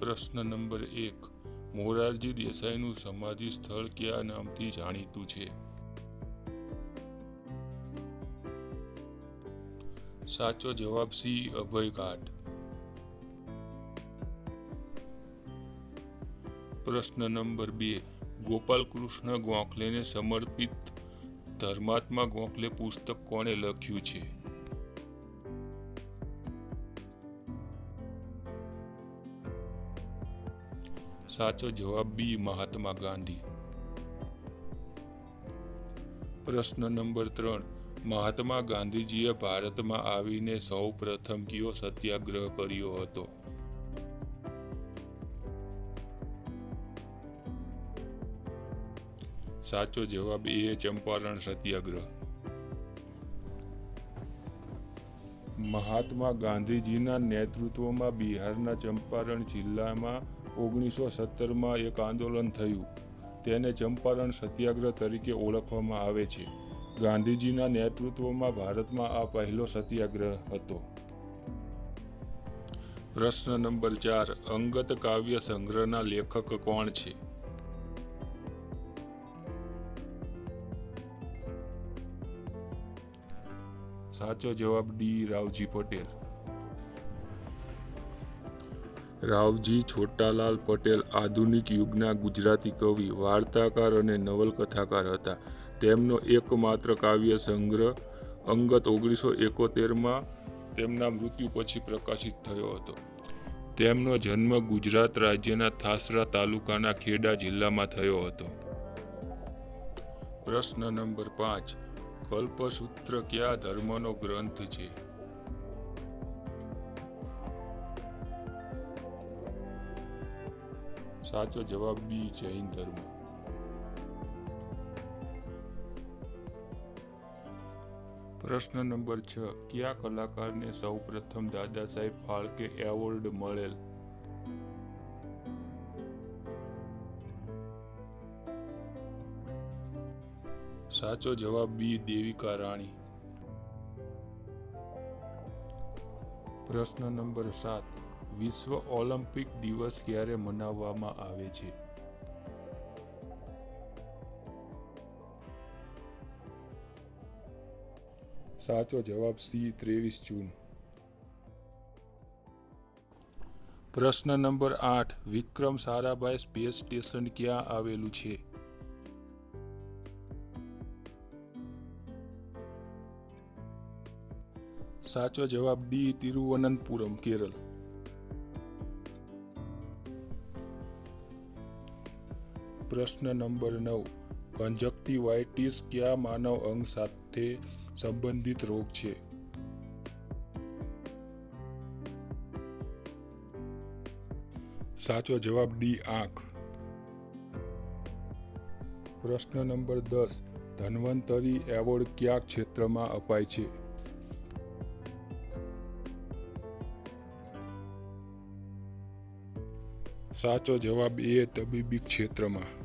પ્રશ્ન નંબર એક. મોરારજી દેસાઈનું સમાધિ સ્થળ કયા નામથી જાણીતું છે? સાચો જવાબ સી, અભયઘાટ. પ્રશ્ન નંબર બે. ગોપાલ કૃષ્ણ ગોખલેને સમર્પિત ધર્માત્મા ગોખલે પુસ્તક કોણે લખ્યું છે? સાચો જવાબ બી મહાત્મા ગાંધી. પ્રશ્ન નંબર ત્રણ. મહાત્મા ગાંધીજીએ ભારતમાં આવીને સૌ પ્રથમ કયો સત્યાગ્રહ કર્યો હતો? સાચો જવાબ એ ચંપારણ સત્યાગ્રહ. મહાત્મા ગાંધીજીના નેતૃત્વમાં બિહારના ચંપારણ જિલ્લામાં ઓગણીસો સત્તરમાં એક આંદોલન થયું. તેને ચંપારણ સત્યાગ્રહ તરીકે ઓળખવામાં આવે છે. ગાંધીજીના નેતૃત્વમાં ભારતમાં આ પહેલો સત્યાગ્રહ હતો. પ્રશ્ન નંબર ચાર, અંગત કાવ્ય સંગ્રહના લેખક કોણ છે? સાચો જવાબ ડી રાવજી પટેલ. રાવજી છોટાલાલ પટેલ આધુનિક યુગના ગુજરાતી કવિ, વાર્તાકાર અને નવલકથાકાર હતા. તેમનો એકમાત્ર કાવ્ય સંગ્રહ અંગત ઓગણીસો એકોતેરમાં તેમના મૃત્યુ પછી પ્રકાશિત થયો હતો. તેમનો જન્મ ગુજરાત રાજ્યના થાસરા તાલુકાના ખેડા જિલ્લામાં થયો હતો. પ્રશ્ન નંબર પાંચ. કલ્પસૂત્ર કયા ધર્મનો ગ્રંથ છે. સાચો જવાબ બી જૈન ધર્મ. પ્રશ્ન નંબર છ. કયા કલાકારને સૌ પ્રથમ દાદા સાહેબ ફાળકે એવોર્ડ મળેલ? સાચો જવાબ બી દેવિકા રાણી. પ્રશ્ન નંબર સાત. વિશ્વ ઓલિમ્પિક દિવસ ક્યારે મનાવવામાં આવે છે? સાચો જવાબ સી ત્રેવીસ જૂન. પ્રશ્ન નંબર આઠ. વિક્રમ સારાભાઈ સ્પેસ સ્ટેશન ક્યાં આવેલું છે? સાચો જવાબ ડી તિરુવનંતપુરમ, કેરળ. પ્રશ્ન નંબર નવ. કંજક્ટિવાઇટિસ કયા માનવ અંગ સાથે સંબંધિત રોગ છે? સાચો જવાબ ડી આંખ. પ્રશ્ન નંબર દસ. ધન્વંતરી એવોર્ડ કયા ક્ષેત્રમાં અપાય છે? સાચો જવાબ એ તબીબી ક્ષેત્રમાં.